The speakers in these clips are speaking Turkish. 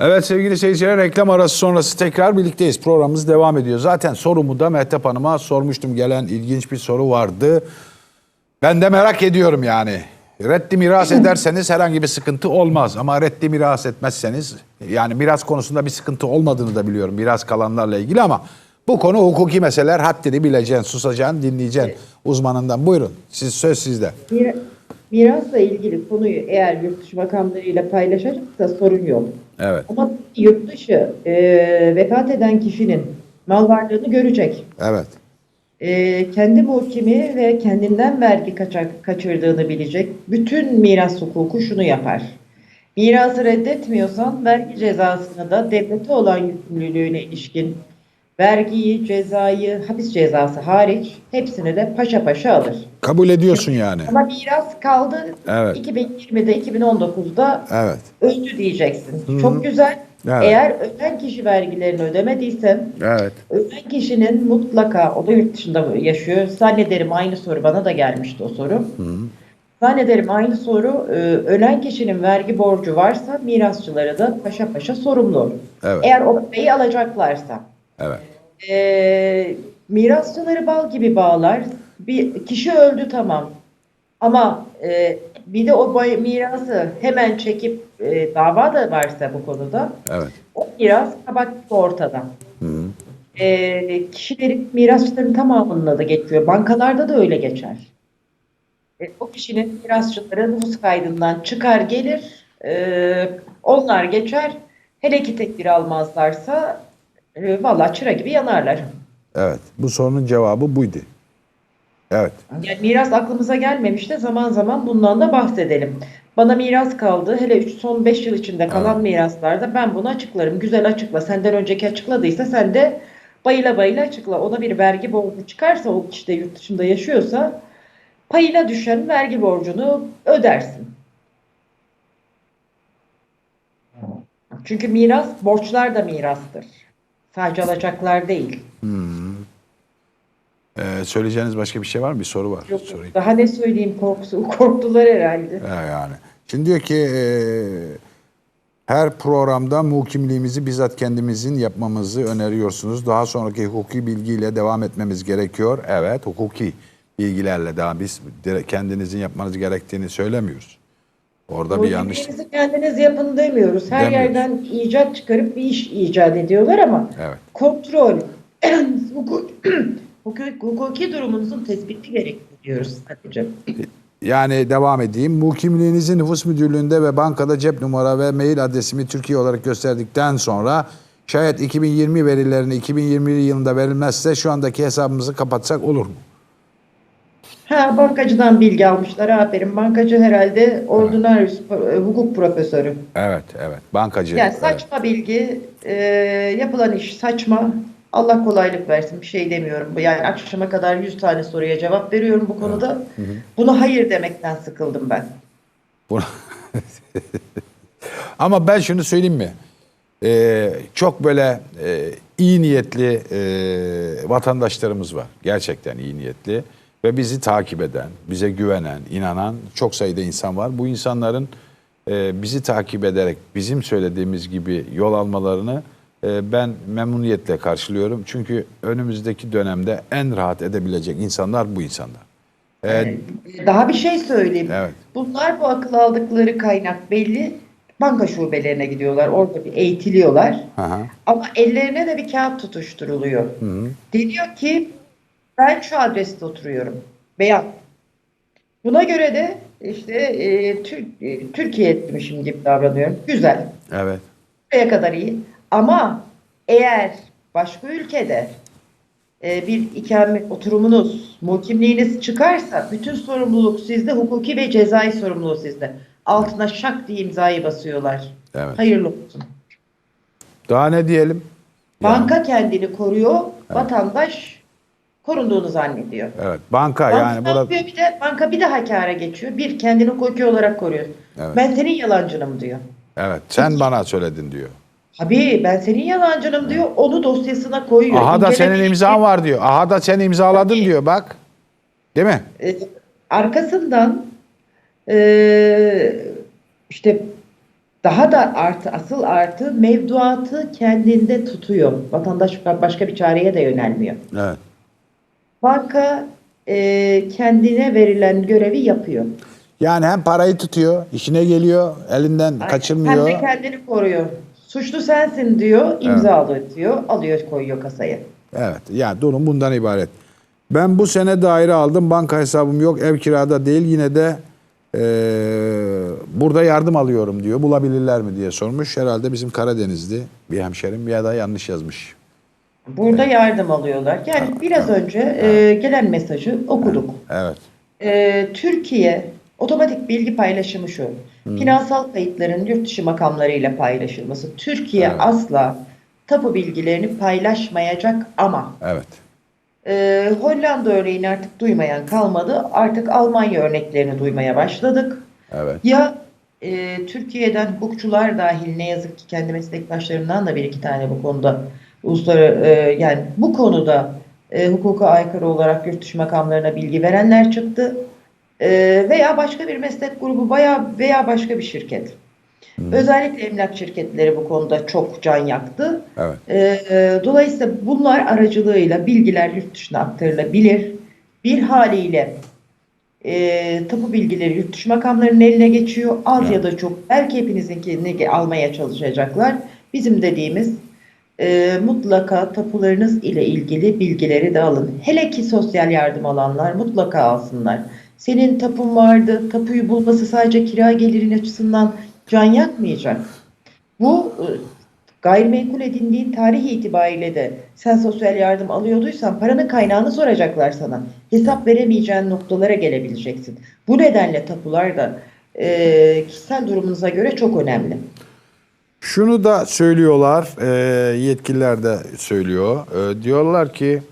Evet sevgili seyirciler reklam arası sonrası tekrar birlikteyiz. Programımız devam ediyor. Zaten sorumu da Mehtap Hanım'a sormuştum. Gelen ilginç bir soru vardı. Ben de merak ediyorum yani. Reddi miras ederseniz herhangi bir sıkıntı olmaz. Ama reddi miras etmezseniz yani miras konusunda bir sıkıntı olmadığını da biliyorum. Miras kalanlarla ilgili ama bu konu hukuki meseleler. Haddini bileceksin, susacaksın, dinleyeceksin uzmanından. Buyurun siz söz sizde. Mir- Mirasla ilgili konuyu eğer yurt dışı makamlarıyla paylaşacaksa sorun yok. Evet, Ama yurt dışı e, vefat eden kişinin mal varlığını görecek. evet, E, kendi muhkimi ve kendinden vergi kaçak, kaçırdığını bilecek. Bütün miras hukuku şunu yapar. Mirası reddetmiyorsan vergi cezasını da devlete olan yükümlülüğüne ilişkin vergiyi, cezayı, hapis cezası hariç hepsini de paşa paşa alır. kabul ediyorsun yani. Ama miras kaldı. Evet. 2020'de, 2019'da Evet, öldü diyeceksin. Çok güzel. Evet. Eğer ölen kişi vergilerini ödemediyse, evet, ölen kişinin mutlaka, o da yurt dışında yaşıyor. Zannederim aynı soru bana da gelmişti o soru. Zannederim aynı soru, e, ölen kişinin vergi borcu varsa mirasçıları da paşa paşa sorumlu. Evet. Eğer o parayı alacaklarsa. evet. E, mirasçıları bal gibi bağlar. Bir kişi öldü tamam. Ama e, bir de o bay- mirası hemen çekip e, dava da varsa bu konuda Evet. o miras kabak ortada. E, kişilerin mirasçıların tamamının adı geçiyor. Bankalarda da öyle geçer. E, o kişinin mirasçıları nüfus kaydından çıkar gelir. e, onlar geçer. Hele ki tekbir almazlarsa e, vallahi çıra gibi yanarlar. Evet. Bu sorunun cevabı buydu. Evet. Yani miras aklımıza gelmemiş de zaman zaman bundan da bahsedelim. Bana miras kaldı. Hele üç, son 5 yıl içinde kalan miraslarda ben bunu açıklarım. Güzel açıkla. Senden önceki açıkladıysa sen de bayıla bayıla açıkla. Ona bir vergi borcu çıkarsa o kişi de yurt dışında yaşıyorsa payına düşen vergi borcunu ödersin. Çünkü miras, borçlar da mirastır. Sadece alacaklar değil. Ee, söyleyeceğiniz başka bir şey var mı? Bir soru var. Yok, Sorayım. daha ne söyleyeyim korkusu, korktular herhalde. He yani. Şimdi diyor ki e, her programda muhkimliğimizi bizzat kendimizin yapmamızı öneriyorsunuz. Daha sonraki hukuki bilgiyle devam etmemiz gerekiyor. Evet hukuki bilgilerle daha biz kendinizin yapmanız gerektiğini söylemiyoruz. Orada bir yanlış. Kendiniz yapın demiyoruz. Her Demiyoruz. yerden icat çıkarıp bir iş icat ediyorlar ama Evet. kontrol, hukuk, hukuk- hukuki durumunuzun tespiti gerekli diyoruz sadece. Yani devam edeyim. Muhkimliğinizi nüfus müdürlüğünde ve bankada cep numara ve mail adresimi Türkiye olarak gösterdikten sonra şayet 2020 verilerini 2021 yılında verilmezse şu andaki hesabımızı kapatsak olur mu? Ha bankacıdan bilgi almışlar. Aferin. Bankacı herhalde ordinarius e, hukuk profesörü. Evet, evet. Bankacı. Yani evet. saçma bilgi, e, yapılan iş saçma. Allah kolaylık versin. Bir şey demiyorum. Yani akşama kadar 100 tane soruya cevap veriyorum bu konuda. Buna hayır demekten sıkıldım ben. Bunu- Ama ben şunu söyleyeyim mi? Ee, çok böyle e, iyi niyetli e, vatandaşlarımız var. Gerçekten iyi niyetli. Ve bizi takip eden, bize güvenen, inanan çok sayıda insan var. Bu insanların e, bizi takip ederek bizim söylediğimiz gibi yol almalarını e, ben memnuniyetle karşılıyorum. Çünkü önümüzdeki dönemde en rahat edebilecek insanlar bu insanlar. E, Daha bir şey söyleyeyim. Evet. Bunlar bu akıl aldıkları kaynak belli. Banka şubelerine gidiyorlar. Orada bir eğitiliyorlar. hı hı. Ama ellerine de bir kağıt tutuşturuluyor. Deniyor ki ben şu adreste oturuyorum. Beyan. Buna göre de işte e, Tür- e, Türkiye etmişim gibi davranıyorum. Güzel. Evet. Buraya kadar iyi. Ama eğer başka ülkede e, bir ikamet oturumunuz, muhkimliğiniz çıkarsa bütün sorumluluk sizde, hukuki ve cezai sorumluluğu sizde. Altına şak diye imzayı basıyorlar. Evet. Hayırlı olsun. Daha ne diyelim? Banka kendini koruyor, vatandaş korunduğunu zannediyor. Evet. Banka Banka yani burada bir de banka bir daha kâra geçiyor. Bir kendini hukuki olarak koruyor. Evet. Ben senin yalancınım diyor. evet sen bana söyledin diyor. Abi ben senin yalancınım diyor. Onu dosyasına koyuyor. Aha da senin imzan var diyor. Aha da sen imzaladın diyor bak. Değil mi? E, arkasından e, işte Daha da artı, asıl artı mevduatı kendinde tutuyor. Vatandaş başka bir çareye de yönelmiyor. Evet. Banka e, kendine verilen görevi yapıyor. Yani hem parayı tutuyor, işine geliyor, elinden Aynen. kaçırmıyor. Hem de kendini koruyor. Suçlu sensin diyor, imzalatıyor, alıyor koyuyor kasaya. Evet. Yani durum bundan ibaret. Ben bu sene daire aldım. Banka hesabım yok. Ev kirada değil. Yine de eee, burada yardım alıyorum diyor. Bulabilirler mi diye sormuş. Herhalde bizim Karadenizli bir hemşerim ya da yanlış yazmış. Burada yardım alıyorlar. Yani biraz önce e, gelen mesajı okuduk. Evet. E, Türkiye otomatik bilgi paylaşımı şu. Finansal kayıtların yurt dışı makamlarıyla paylaşılması. Türkiye Evet. asla tapu bilgilerini paylaşmayacak ama Evet. e, Hollanda örneğini artık duymayan kalmadı. Artık Almanya örneklerini duymaya başladık. Evet. Ya e, Türkiye'den hukukçular dahil ne yazık ki kendi meslektaşlarımdan da bir iki tane bu konuda uluslararası e, yani bu konuda e, hukuka aykırı olarak yurt dışı makamlarına bilgi verenler çıktı. E, veya başka bir meslek grubu veya veya başka bir şirket. Özellikle emlak şirketleri bu konuda çok can yaktı. Evet. E, e, dolayısıyla bunlar aracılığıyla bilgiler yurt dışına aktarılabilir. Bir haliyle e, tapu bilgileri yurt dışı makamlarının eline geçiyor. Az Evet. ya da çok belki hepinizinkini almaya çalışacaklar. Bizim dediğimiz e, mutlaka tapularınız ile ilgili bilgileri de alın. Hele ki sosyal yardım alanlar mutlaka alsınlar. Senin tapun vardı, tapuyu bulması sadece kira gelirin açısından can yakmayacak. Bu e, gayrimenkul edindiğin tarih itibariyle de sen sosyal yardım alıyorduysan paranın kaynağını soracaklar sana. Hesap veremeyeceğin noktalara gelebileceksin. Bu nedenle tapular da e, kişisel durumunuza göre çok önemli. Şunu da söylüyorlar, e, yetkililer de söylüyor. E, diyorlar ki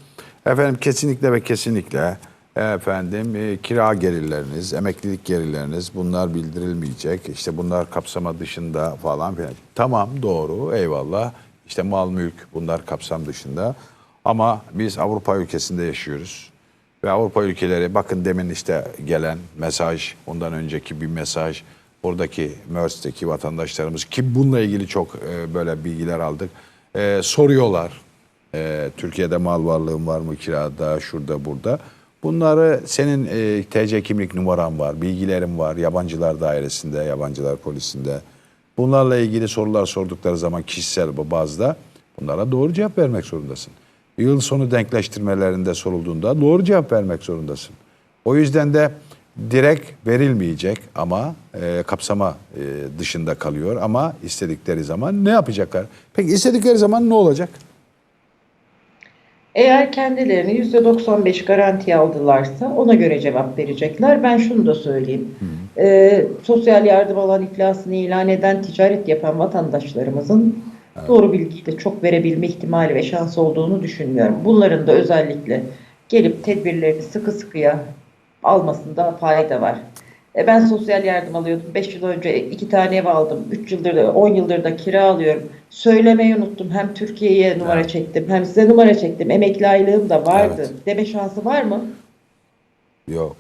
efendim kesinlikle ve kesinlikle efendim e, kira gelirleriniz, emeklilik gelirleriniz bunlar bildirilmeyecek. İşte bunlar kapsama dışında falan filan. Tamam doğru eyvallah. İşte mal mülk bunlar kapsam dışında. Ama biz Avrupa ülkesinde yaşıyoruz. Ve Avrupa ülkeleri bakın demin işte gelen mesaj, ondan önceki bir mesaj, oradaki MERS'teki vatandaşlarımız ki bununla ilgili çok e, böyle bilgiler aldık. E, soruyorlar. E, Türkiye'de mal varlığın var mı kirada, şurada, burada. Bunları senin e, TC kimlik numaran var, bilgilerin var, yabancılar dairesinde, yabancılar polisinde. Bunlarla ilgili sorular sordukları zaman kişisel bazda bunlara doğru cevap vermek zorundasın. Yıl sonu denkleştirmelerinde sorulduğunda doğru cevap vermek zorundasın. O yüzden de direkt verilmeyecek ama e, kapsama e, dışında kalıyor ama istedikleri zaman ne yapacaklar? Peki istedikleri zaman ne olacak? Eğer kendilerini %95 garanti aldılarsa ona göre cevap verecekler. Ben şunu da söyleyeyim. Ee, sosyal yardım alan iflasını ilan eden, ticaret yapan vatandaşlarımızın doğru bilgiyi de çok verebilme ihtimali ve şansı olduğunu düşünmüyorum. Bunların da özellikle gelip tedbirlerini sıkı sıkıya almasında fayda var. E ben sosyal yardım alıyordum. 5 yıl önce iki tane ev aldım. 3 yıldır da 10 yıldır da kira alıyorum. Söylemeyi unuttum. Hem Türkiye'ye numara Evet. çektim hem size numara çektim. Emekli aylığım da vardı. Evet. Deme şansı var mı? Yok.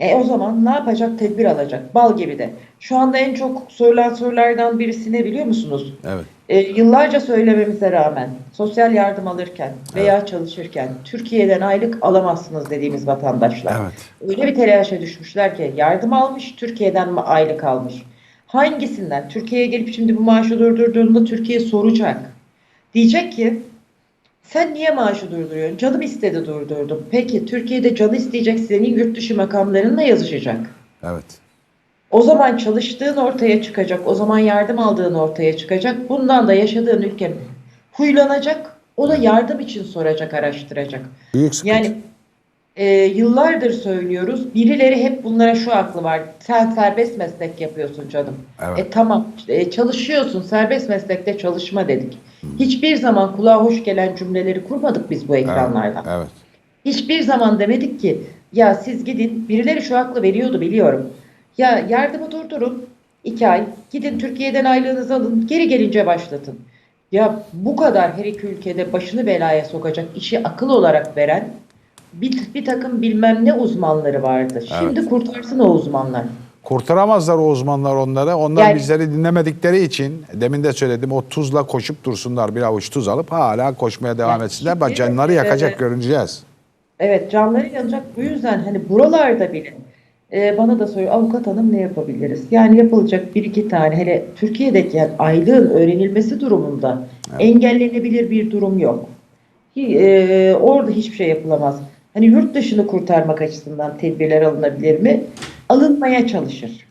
E o zaman ne yapacak? Tedbir alacak. Bal gibi de. Şu anda en çok sorulan sorulardan birisi ne biliyor musunuz? Evet. E, yıllarca söylememize rağmen sosyal yardım alırken veya çalışırken Türkiye'den aylık alamazsınız dediğimiz vatandaşlar. Evet. Öyle bir telaşa düşmüşler ki yardım almış, Türkiye'den mi aylık almış. Hangisinden? Türkiye'ye gelip şimdi bu maaşı durdurduğunda Türkiye soracak. Diyecek ki sen niye maaşı durduruyorsun? Canım istedi durdurdum. Peki Türkiye'de canı isteyecek senin yurt dışı makamlarınla yazışacak. Evet. O zaman çalıştığın ortaya çıkacak. O zaman yardım aldığın ortaya çıkacak. Bundan da yaşadığın ülke huylanacak. O da yardım için soracak, araştıracak. Büyük sıkıntı. Yani e, yıllardır söylüyoruz. Birileri hep bunlara şu aklı var. Sen serbest meslek yapıyorsun canım. Evet. E tamam e, çalışıyorsun. Serbest meslekte çalışma dedik. Hiçbir zaman kulağa hoş gelen cümleleri kurmadık biz bu ekranlardan. Evet. evet. Hiçbir zaman demedik ki ya siz gidin birileri şu aklı veriyordu biliyorum. Ya yardımı durdurun iki ay gidin Türkiye'den aylığınızı alın geri gelince başlatın. Ya bu kadar her iki ülkede başını belaya sokacak işi akıl olarak veren bir, bir takım bilmem ne uzmanları vardı. Şimdi kurtarsın o uzmanlar. Kurtaramazlar o uzmanlar onları. Onlar Yani- bizleri dinlemedikleri için demin de söyledim o tuzla koşup dursunlar. Bir avuç tuz alıp hala koşmaya devam Yani etsinler. Bak canları yakacak e, görüneceğiz. Evet canları yanacak. Bu yüzden hani buralarda bile e, bana da soruyor avukat hanım ne yapabiliriz? Yani yapılacak bir iki tane hele Türkiye'deki yani aylığın öğrenilmesi durumunda engellenebilir bir durum yok. E, orada hiçbir şey yapılamaz. Hani yurt dışını kurtarmak açısından tedbirler alınabilir mi? Alınmaya çalışır.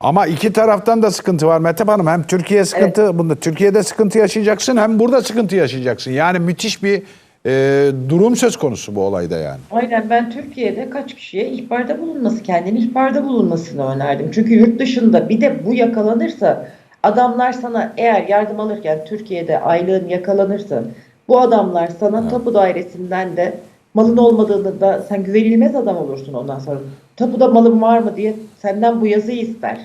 Ama iki taraftan da sıkıntı var Metep Hanım. Hem Türkiye sıkıntı, bunda Türkiye'de sıkıntı yaşayacaksın hem burada sıkıntı yaşayacaksın. Yani müthiş bir e, durum söz konusu bu olayda yani. Aynen ben Türkiye'de kaç kişiye ihbarda bulunması, kendini ihbarda bulunmasını önerdim. Çünkü yurt dışında bir de bu yakalanırsa adamlar sana eğer yardım alırken Türkiye'de aylığın yakalanırsa bu adamlar sana tapu dairesinden de malın olmadığını da sen güvenilmez adam olursun ondan sonra. Tapuda malın var mı diye senden bu yazıyı ister.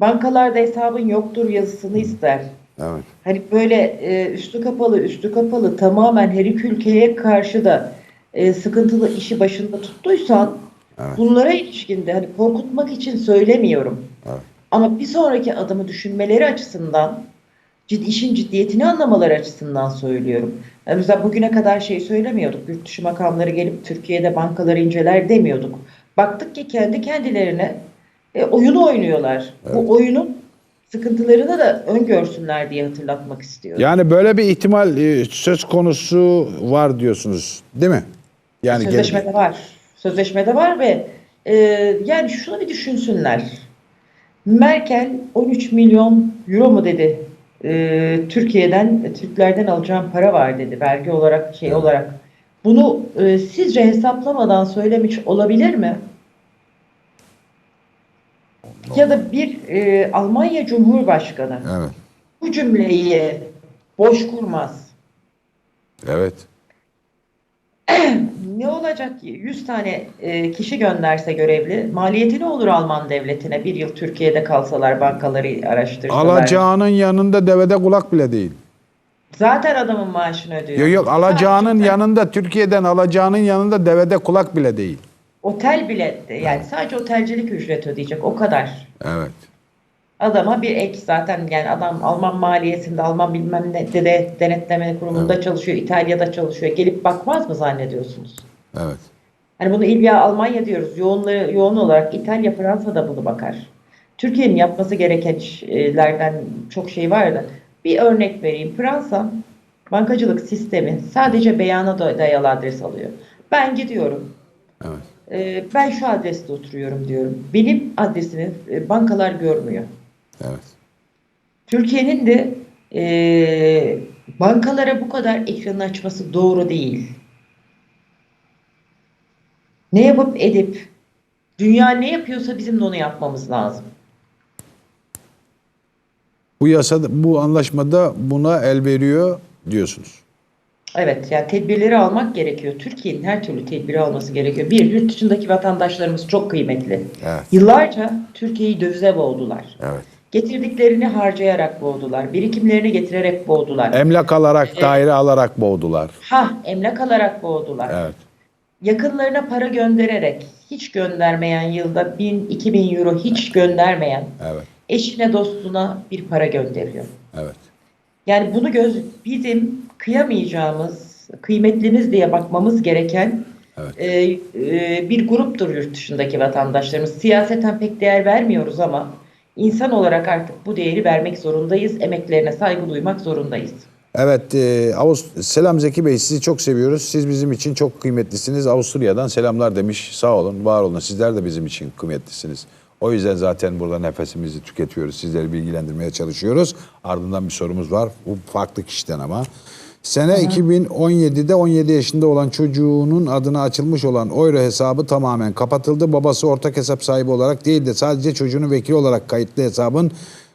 Bankalarda hesabın yoktur yazısını ister. Evet. Hani böyle e, üstü kapalı, üstü kapalı tamamen her iki ülkeye karşı da e, sıkıntılı işi başında tuttuysan bunlara ilişkin de hani korkutmak için söylemiyorum. Evet. Ama bir sonraki adımı düşünmeleri açısından cid, işin ciddiyetini anlamaları açısından söylüyorum. Yani mesela bugüne kadar şey söylemiyorduk. Yurt dışı makamları gelip Türkiye'de bankaları inceler demiyorduk. Baktık ki kendi kendilerine e, oyun oynuyorlar. Bu oyunun sıkıntılarını da öngörsünler diye hatırlatmak istiyorum. Yani böyle bir ihtimal e, söz konusu var diyorsunuz değil mi? Yani Sözleşmede var. Sözleşmede var ve e, yani şunu bir düşünsünler. Merkel 13 milyon euro mu dedi? E, Türkiye'den, Türklerden alacağım para var dedi vergi olarak şey olarak. Bunu e, sizce hesaplamadan söylemiş olabilir mi? Ya da bir e, Almanya Cumhurbaşkanı Evet. bu cümleyi boş kurmaz. Evet. Ne olacak ki? 100 tane e, kişi gönderse görevli. Maliyeti ne olur Alman devletine? Bir yıl Türkiye'de kalsalar, bankaları araştırsalar. Alacağının yanında devede kulak bile değil. Zaten adamın maaşını ödüyor. Yok yok alacağının yanında Türkiye'den alacağının yanında devede kulak bile değil. Otel bileti. Yani sadece otelcilik ücret ödeyecek. O kadar. Evet. Adama bir ek zaten yani adam Alman maliyesinde Alman bilmem ne de, de denetleme kurumunda çalışıyor, İtalya'da çalışıyor. Gelip bakmaz mı zannediyorsunuz? Evet. Hani bunu İlya Almanya diyoruz. Yoğunluğu, yoğun olarak İtalya, Fransa da bunu bakar. Türkiye'nin yapması gereken işlerden çok şey var da. Bir örnek vereyim. Fransa bankacılık sistemi sadece beyana da- dayalı adres alıyor. Ben gidiyorum. Evet. Ee, ben şu adreste oturuyorum diyorum. Benim adresimi e, bankalar görmüyor. Evet. Türkiye'nin de e, bankalara bu kadar ekranı açması doğru değil. Ne yapıp edip dünya ne yapıyorsa bizim de onu yapmamız lazım. Bu yasa bu anlaşmada buna el veriyor diyorsunuz. Evet yani tedbirleri almak gerekiyor. Türkiye'nin her türlü tedbiri alması gerekiyor. Bir, yurt dışındaki vatandaşlarımız çok kıymetli. Evet. Yıllarca Türkiye'yi dövize boğdular. Evet. Getirdiklerini harcayarak boğdular. Birikimlerini getirerek boğdular. Emlak alarak, daire alarak boğdular. Ha emlak alarak boğdular. Evet. yakınlarına para göndererek hiç göndermeyen yılda 1000 2000 euro hiç göndermeyen Evet. eşine dostuna bir para gönderiyor. Evet. Yani bunu göz bizim kıyamayacağımız, kıymetlimiz diye bakmamız gereken Evet. e, e, bir gruptur yurt dışındaki vatandaşlarımız. Siyaseten pek değer vermiyoruz ama insan olarak artık bu değeri vermek zorundayız. Emeklerine saygı duymak zorundayız. Evet, e, Avust selam Zeki Bey sizi çok seviyoruz. Siz bizim için çok kıymetlisiniz. Avusturya'dan selamlar demiş. Sağ olun, var olun. Sizler de bizim için kıymetlisiniz. O yüzden zaten burada nefesimizi tüketiyoruz. Sizleri bilgilendirmeye çalışıyoruz. Ardından bir sorumuz var. Bu farklı kişiden ama. Sene 2017'de 17 yaşında olan çocuğunun adına açılmış olan Euro hesabı tamamen kapatıldı. Babası ortak hesap sahibi olarak değil de sadece çocuğunun vekili olarak kayıtlı hesabın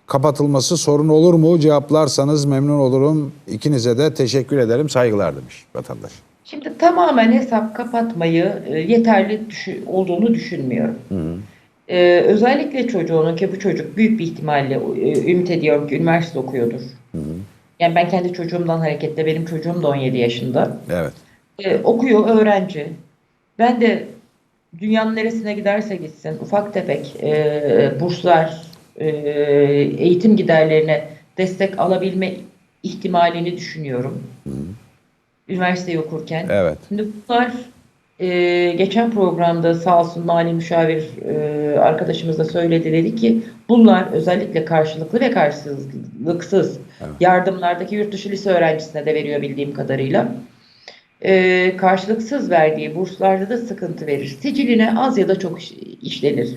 kapatılması sorun olur mu? Cevaplarsanız memnun olurum. İkinize de teşekkür ederim. Saygılar demiş vatandaş. Şimdi tamamen hesap kapatmayı e, yeterli düşü- olduğunu düşünmüyorum. Ee, özellikle çocuğunun ki bu çocuk büyük bir ihtimalle e, ümit ediyorum ki üniversite okuyordur. Yani ben kendi çocuğumdan hareketle benim çocuğum da 17 yaşında. Evet. Ee, okuyor, öğrenci. Ben de dünyanın neresine giderse gitsin ufak tefek e, burslar, e, eğitim giderlerine destek alabilme ihtimalini düşünüyorum. Üniversiteyi okurken. Evet. Şimdi bunlar e, geçen programda sağ olsun mali müşavir e, arkadaşımız da söyledi dedi ki bunlar özellikle karşılıklı ve karşılıksız yardımlardaki yurt dışı lise öğrencisine de veriyor bildiğim kadarıyla. E, karşılıksız verdiği burslarda da sıkıntı verir. Siciline az ya da çok iş- işlenir.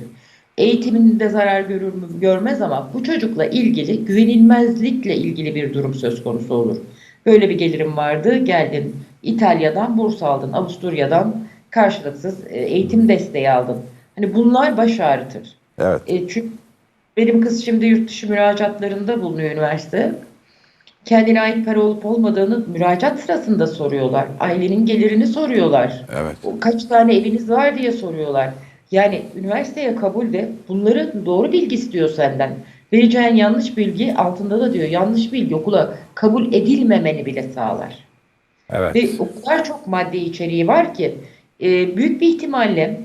Eğitiminde zarar görür mü görmez ama bu çocukla ilgili güvenilmezlikle ilgili bir durum söz konusu olur. Böyle bir gelirim vardı. Geldin İtalya'dan burs aldın, Avusturya'dan karşılıksız e, eğitim desteği aldın. Hani bunlar baş ağrıtır. Evet. E, çünkü benim kız şimdi yurt dışı müracaatlarında bulunuyor üniversite. Kendine ait para olup olmadığını müracaat sırasında soruyorlar. Ailenin gelirini soruyorlar. Evet. O Kaç tane eviniz var diye soruyorlar. Yani üniversiteye kabulde bunları doğru bilgi istiyor senden. Vereceğin yanlış bilgi altında da diyor yanlış bilgi okula kabul edilmemeni bile sağlar. Evet. Ve o kadar çok madde içeriği var ki e, büyük bir ihtimalle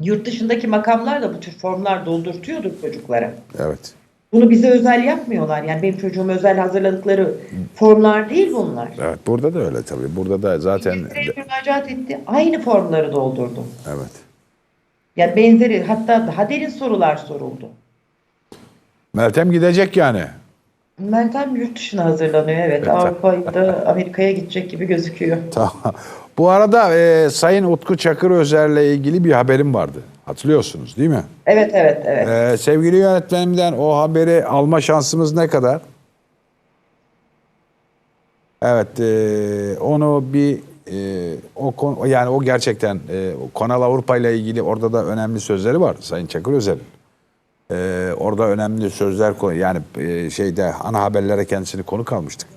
yurt dışındaki makamlar da bu tür formlar doldurtuyordur çocuklara. Evet. Bunu bize özel yapmıyorlar. Yani benim çocuğum özel hazırladıkları formlar değil bunlar. Evet. Burada da öyle tabii. Burada da zaten müracaat etti. Aynı formları doldurdu. evet. Yani benzeri hatta daha derin sorular soruldu. Meltem gidecek yani. Meltem yurt dışına hazırlanıyor evet. Evet. Avrupa'ya da Amerika'ya gidecek gibi gözüküyor. Tamam. Bu arada e, Sayın Utku Çakır Özer'le ilgili bir haberim vardı. Hatırlıyorsunuz değil mi? Evet evet evet. E, sevgili yönetmenimden o haberi alma şansımız ne kadar? Evet, e, onu bir e, o konu yani o gerçekten e, Kanal Avrupa ile ilgili orada da önemli sözleri var Sayın Çakır Özer'in. E, orada önemli sözler konu yani e, şeyde ana haberlere kendisini konu kalmıştık.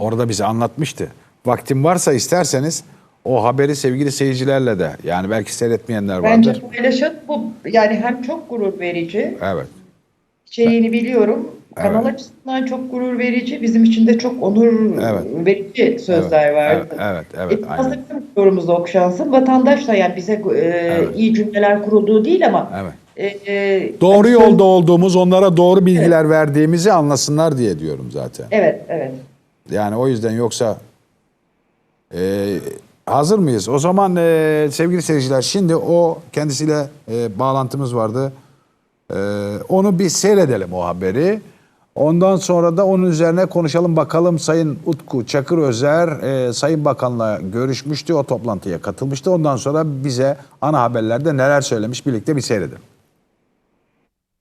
Orada bize anlatmıştı. Vaktim varsa isterseniz o haberi sevgili seyircilerle de yani belki seyretmeyenler vardır. Bence paylaşın. Bu yani hem çok gurur verici. Evet. İçeriğini biliyorum. Kanal Evet. açısından çok gurur verici. Bizim için de çok onur Evet. verici sözler Evet, vardı. evet, evet, evet, E. Fazla bizim yorumumuzda okşansın. Vatandaş da yani bize e, iyi cümleler kurulduğu değil ama Evet. E, Doğru yolda olduğumuz, onlara doğru bilgiler verdiğimizi anlasınlar diye diyorum zaten. Evet, evet. Yani o yüzden yoksa e, hazır mıyız? O zaman e, sevgili seyirciler şimdi o kendisiyle e, bağlantımız vardı. E, onu bir seyredelim o haberi. Ondan sonra da onun üzerine konuşalım bakalım Sayın Utku Çakır Özer e, Sayın Bakan'la görüşmüştü o toplantıya katılmıştı. Ondan sonra bize ana haberlerde neler söylemiş birlikte bir seyredelim.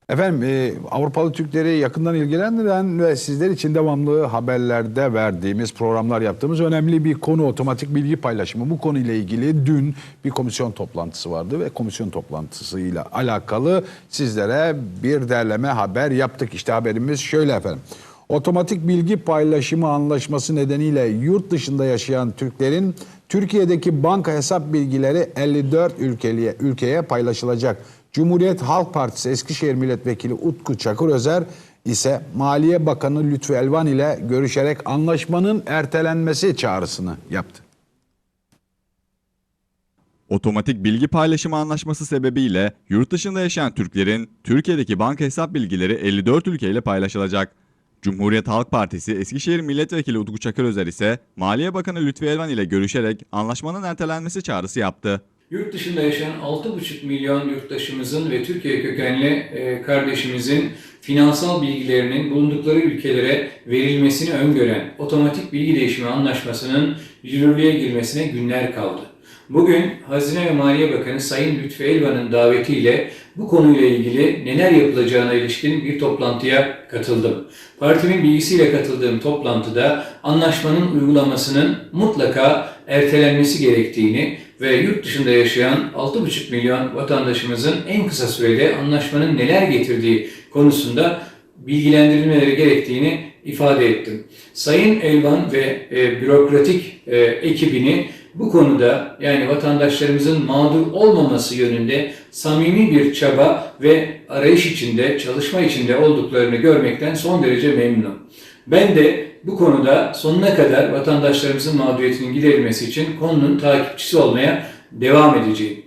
Efendim e, Avrupalı Türkleri yakından ilgilendiren ve sizler için devamlı haberlerde verdiğimiz programlar yaptığımız önemli bir konu otomatik bilgi paylaşımı. Bu konuyla ilgili dün bir komisyon toplantısı vardı ve komisyon toplantısıyla alakalı sizlere bir derleme haber yaptık. İşte haberimiz şöyle efendim. Otomatik bilgi paylaşımı anlaşması nedeniyle yurt dışında yaşayan Türklerin Türkiye'deki banka hesap bilgileri 54 ülkeliye, ülkeye paylaşılacak. Cumhuriyet Halk Partisi Eskişehir Milletvekili Utku Çakır Özer ise Maliye Bakanı Lütfü Elvan ile görüşerek anlaşmanın ertelenmesi çağrısını yaptı. Otomatik bilgi paylaşımı anlaşması sebebiyle yurt dışında yaşayan Türklerin Türkiye'deki banka hesap bilgileri 54 ülkeyle paylaşılacak. Cumhuriyet Halk Partisi Eskişehir Milletvekili Utku Çakırözer ise Maliye Bakanı Lütfi Elvan ile görüşerek anlaşmanın ertelenmesi çağrısı yaptı. Yurt dışında yaşayan 6,5 milyon yurttaşımızın ve Türkiye kökenli e, kardeşimizin finansal bilgilerinin bulundukları ülkelere verilmesini öngören otomatik bilgi değişimi anlaşmasının yürürlüğe girmesine günler kaldı. Bugün Hazine ve Maliye Bakanı Sayın Lütfi Elvan'ın davetiyle bu konuyla ilgili neler yapılacağına ilişkin bir toplantıya katıldım. Partimin bilgisiyle katıldığım toplantıda anlaşmanın uygulamasının mutlaka ertelenmesi gerektiğini ve yurt dışında yaşayan 6,5 milyon vatandaşımızın en kısa sürede anlaşmanın neler getirdiği konusunda bilgilendirilmeleri gerektiğini ifade ettim. Sayın Elvan ve e, bürokratik e, ekibini bu konuda yani vatandaşlarımızın mağdur olmaması yönünde samimi bir çaba ve arayış içinde, çalışma içinde olduklarını görmekten son derece memnunum. Ben de bu konuda sonuna kadar vatandaşlarımızın mağduriyetinin giderilmesi için konunun takipçisi olmaya devam edeceği.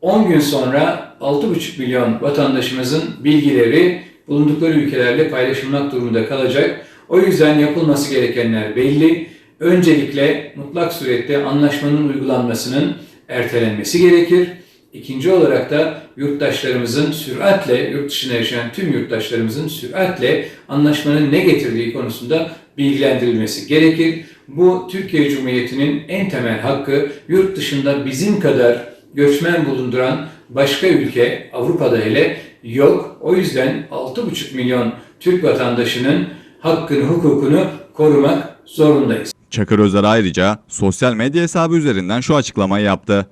10 gün sonra 6,5 milyon vatandaşımızın bilgileri bulundukları ülkelerle paylaşılmak durumunda kalacak. O yüzden yapılması gerekenler belli. Öncelikle mutlak surette anlaşmanın uygulanmasının ertelenmesi gerekir. İkinci olarak da yurttaşlarımızın süratle, yurt dışında yaşayan tüm yurttaşlarımızın süratle anlaşmanın ne getirdiği konusunda bilgilendirilmesi gerekir. Bu Türkiye Cumhuriyeti'nin en temel hakkı yurt dışında bizim kadar göçmen bulunduran başka ülke Avrupa'da hele yok. O yüzden 6,5 milyon Türk vatandaşının hakkını, hukukunu korumak zorundayız. Çakır Özer ayrıca sosyal medya hesabı üzerinden şu açıklamayı yaptı.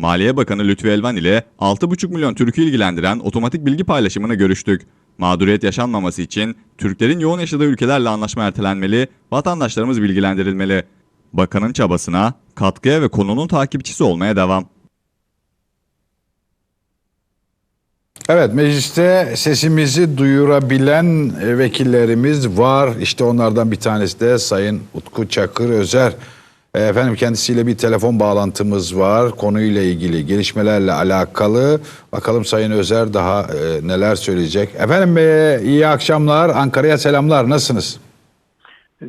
Maliye Bakanı Lütfü Elvan ile 6,5 milyon Türk'ü ilgilendiren otomatik bilgi paylaşımını görüştük. Mağduriyet yaşanmaması için Türklerin yoğun yaşadığı ülkelerle anlaşma ertelenmeli, vatandaşlarımız bilgilendirilmeli. Bakanın çabasına, katkıya ve konunun takipçisi olmaya devam. Evet mecliste sesimizi duyurabilen e, vekillerimiz var. İşte onlardan bir tanesi de Sayın Utku Çakır Özer. E, Efendim kendisiyle bir telefon bağlantımız var. Konuyla ilgili gelişmelerle alakalı. Bakalım Sayın Özer daha e, neler söyleyecek. Efendim e, iyi akşamlar. Ankara'ya selamlar. Nasılsınız?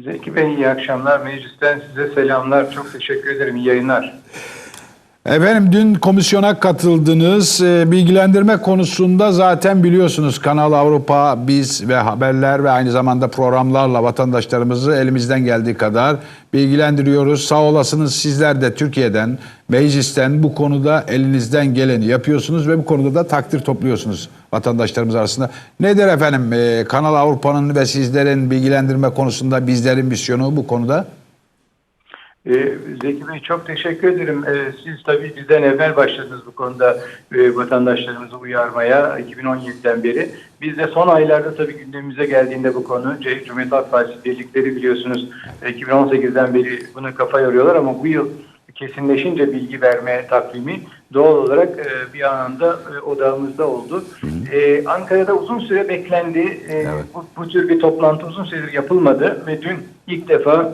Zeki Bey iyi akşamlar. Meclisten size selamlar. Çok teşekkür ederim. İyi yayınlar. Efendim dün komisyona katıldınız. Ee, bilgilendirme konusunda zaten biliyorsunuz Kanal Avrupa biz ve haberler ve aynı zamanda programlarla vatandaşlarımızı elimizden geldiği kadar bilgilendiriyoruz. Sağ olasınız sizler de Türkiye'den, meclisten bu konuda elinizden geleni yapıyorsunuz ve bu konuda da takdir topluyorsunuz vatandaşlarımız arasında. Nedir efendim ee, Kanal Avrupa'nın ve sizlerin bilgilendirme konusunda bizlerin misyonu bu konuda? Ee, Zeki Bey çok teşekkür ederim. Ee, siz tabii bizden evvel başladınız bu konuda e, vatandaşlarımızı uyarmaya 2017'den beri. Biz de son aylarda tabii gündemimize geldiğinde bu konu Cumhuriyet Halk Partisi birlikleri biliyorsunuz e, 2018'den beri buna kafa yoruyorlar ama bu yıl kesinleşince bilgi verme takvimi doğal olarak e, bir anında e, odağımızda oldu. E, Ankara'da uzun süre beklendi. E, bu, bu tür bir toplantı uzun süredir yapılmadı ve dün ilk defa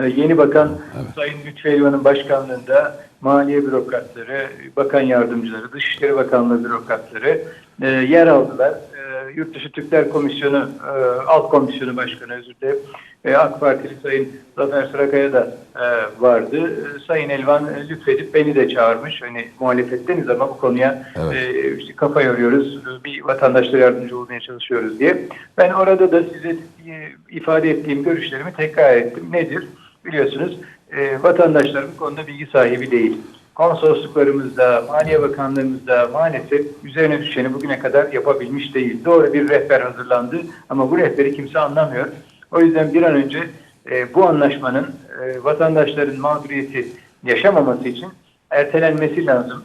Yeni Bakan Sayın Lütfü Elvan'ın başkanlığında maliye bürokratları, bakan yardımcıları, Dışişleri Bakanlığı bürokratları e, yer aldılar. E, Yurtdışı Türkler Komisyonu, e, Alt Komisyonu Başkanı özür dilerim. E, AK Partili Sayın Zafer Sırakaya da e, vardı. E, Sayın Elvan e, lütfedip beni de çağırmış. Hani muhalefetteniz ama bu konuya e, işte kafa yoruyoruz. Bir vatandaşlara yardımcı olmaya çalışıyoruz diye. Ben orada da size e, ifade ettiğim görüşlerimi tekrar ettim. Nedir? Biliyorsunuz e, vatandaşlar bu konuda bilgi sahibi değil. Konsolosluklarımızda, Maliye Bakanlığımızda maalesef üzerine düşeni bugüne kadar yapabilmiş değil. Doğru bir rehber hazırlandı ama bu rehberi kimse anlamıyor. O yüzden bir an önce e, bu anlaşmanın e, vatandaşların mağduriyeti yaşamaması için ertelenmesi lazım.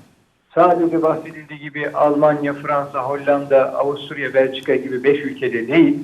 Sadece bahsedildiği gibi Almanya, Fransa, Hollanda, Avusturya, Belçika gibi 5 ülkede değil,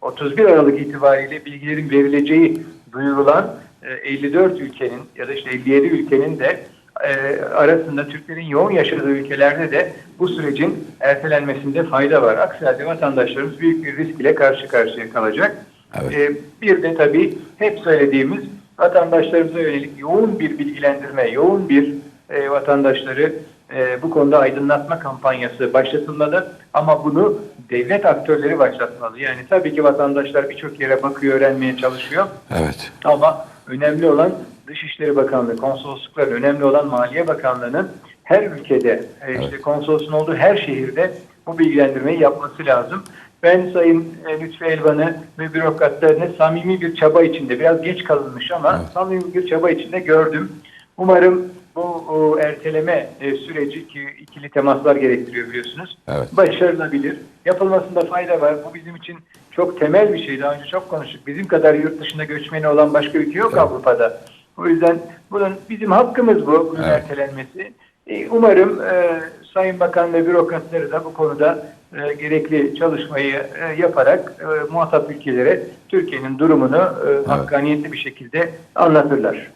31 Aralık itibariyle bilgilerin verileceği duyurulan 54 ülkenin ya da işte 57 ülkenin de e, arasında Türklerin yoğun yaşadığı ülkelerde de bu sürecin ertelenmesinde fayda var. Aksi halde vatandaşlarımız büyük bir risk ile karşı karşıya kalacak. Evet. E, bir de tabii hep söylediğimiz vatandaşlarımıza yönelik yoğun bir bilgilendirme, yoğun bir e, vatandaşları e, bu konuda aydınlatma kampanyası başlatılmalı ama bunu devlet aktörleri başlatmalı. Yani tabii ki vatandaşlar birçok yere bakıyor, öğrenmeye çalışıyor Evet. ama önemli olan Dışişleri Bakanlığı, konsoloslukların, önemli olan Maliye Bakanlığı'nın her ülkede, e, işte konsolosun olduğu her şehirde bu bilgilendirmeyi yapması lazım. Ben Sayın e, Lütfü Elvan'ı ve bürokratlarını samimi bir çaba içinde, biraz geç kalınmış ama samimi bir çaba içinde gördüm. Umarım bu erteleme e, süreci ki ikili temaslar gerektiriyor biliyorsunuz. Evet. Başarılabilir. Yapılmasında fayda var. Bu bizim için çok temel bir şey. Daha önce çok konuştuk. Bizim kadar yurt dışında göçmeni olan başka ülke yok Avrupa'da. O yüzden bunun bizim hakkımız bu, bunun Evet. ertelenmesi. E, Umarım e, Sayın Bakan ve bürokratları da bu konuda e, gerekli çalışmayı e, yaparak e, muhatap ülkelere Türkiye'nin durumunu e, hakkaniyetli bir şekilde anlatırlar.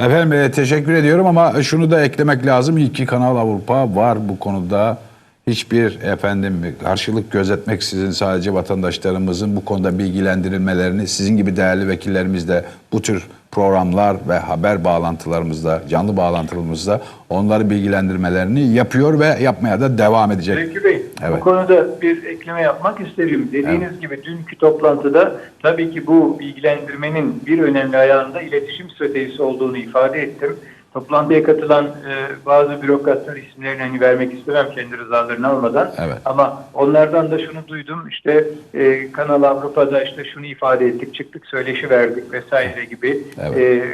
Efendim e, teşekkür ediyorum ama şunu da eklemek lazım. İyi ki Kanal Avrupa var bu konuda. hiçbir efendim karşılık gözetmeksizin sadece vatandaşlarımızın bu konuda bilgilendirilmelerini sizin gibi değerli vekillerimiz de bu tür programlar ve haber bağlantılarımızda, canlı bağlantılarımızda onları bilgilendirmelerini yapıyor ve yapmaya da devam edecek. Zeki Bey, Evet. bu konuda bir ekleme yapmak isterim. Dediğiniz gibi dünkü toplantıda tabii ki bu bilgilendirmenin bir önemli ayağında iletişim stratejisi olduğunu ifade ettim. Toplantıya katılan e, bazı bürokratlar isimlerini hani vermek istemem kendi rızalarını almadan. Evet. Ama onlardan da şunu duydum. İşte e, Kanal Avrupa'da işte şunu ifade ettik, çıktık, söyleşi verdik vesaire gibi. Evet. E,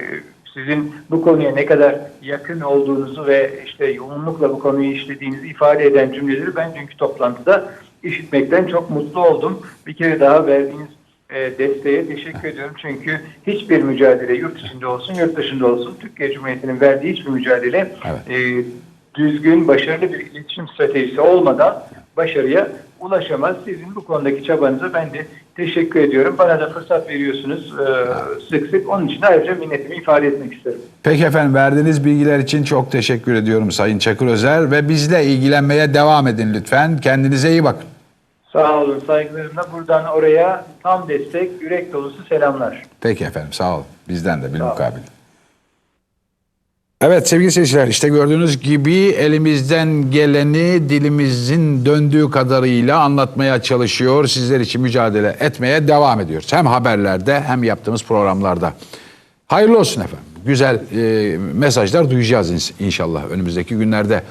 sizin bu konuya ne kadar yakın olduğunuzu ve işte yoğunlukla bu konuyu işlediğinizi ifade eden cümleleri ben dünkü toplantıda işitmekten çok mutlu oldum. Bir kere daha verdiğiniz e, desteğe teşekkür ediyorum. Çünkü hiçbir mücadele yurt içinde olsun, yurt dışında olsun Türkiye Cumhuriyeti'nin verdiği hiçbir mücadele Evet. e, düzgün, başarılı bir iletişim stratejisi olmadan başarıya ulaşamaz. Sizin bu konudaki çabanıza ben de teşekkür ediyorum. Bana da fırsat veriyorsunuz e, sık sık. Onun için ayrıca minnetimi ifade etmek isterim. Peki efendim verdiğiniz bilgiler için çok teşekkür ediyorum Sayın Çakır Özer ve bizle ilgilenmeye devam edin lütfen. Kendinize iyi bakın. Sağ olun, saygılarımla buradan oraya tam destek, yürek dolusu selamlar. Peki efendim sağ olun. Bizden de bilmukabil. Evet sevgili seyirciler işte gördüğünüz gibi elimizden geleni dilimizin döndüğü kadarıyla anlatmaya çalışıyor. Sizler için mücadele etmeye devam ediyoruz. Hem haberlerde hem yaptığımız programlarda. Hayırlı olsun efendim. Güzel e, mesajlar duyacağız inşallah önümüzdeki günlerde.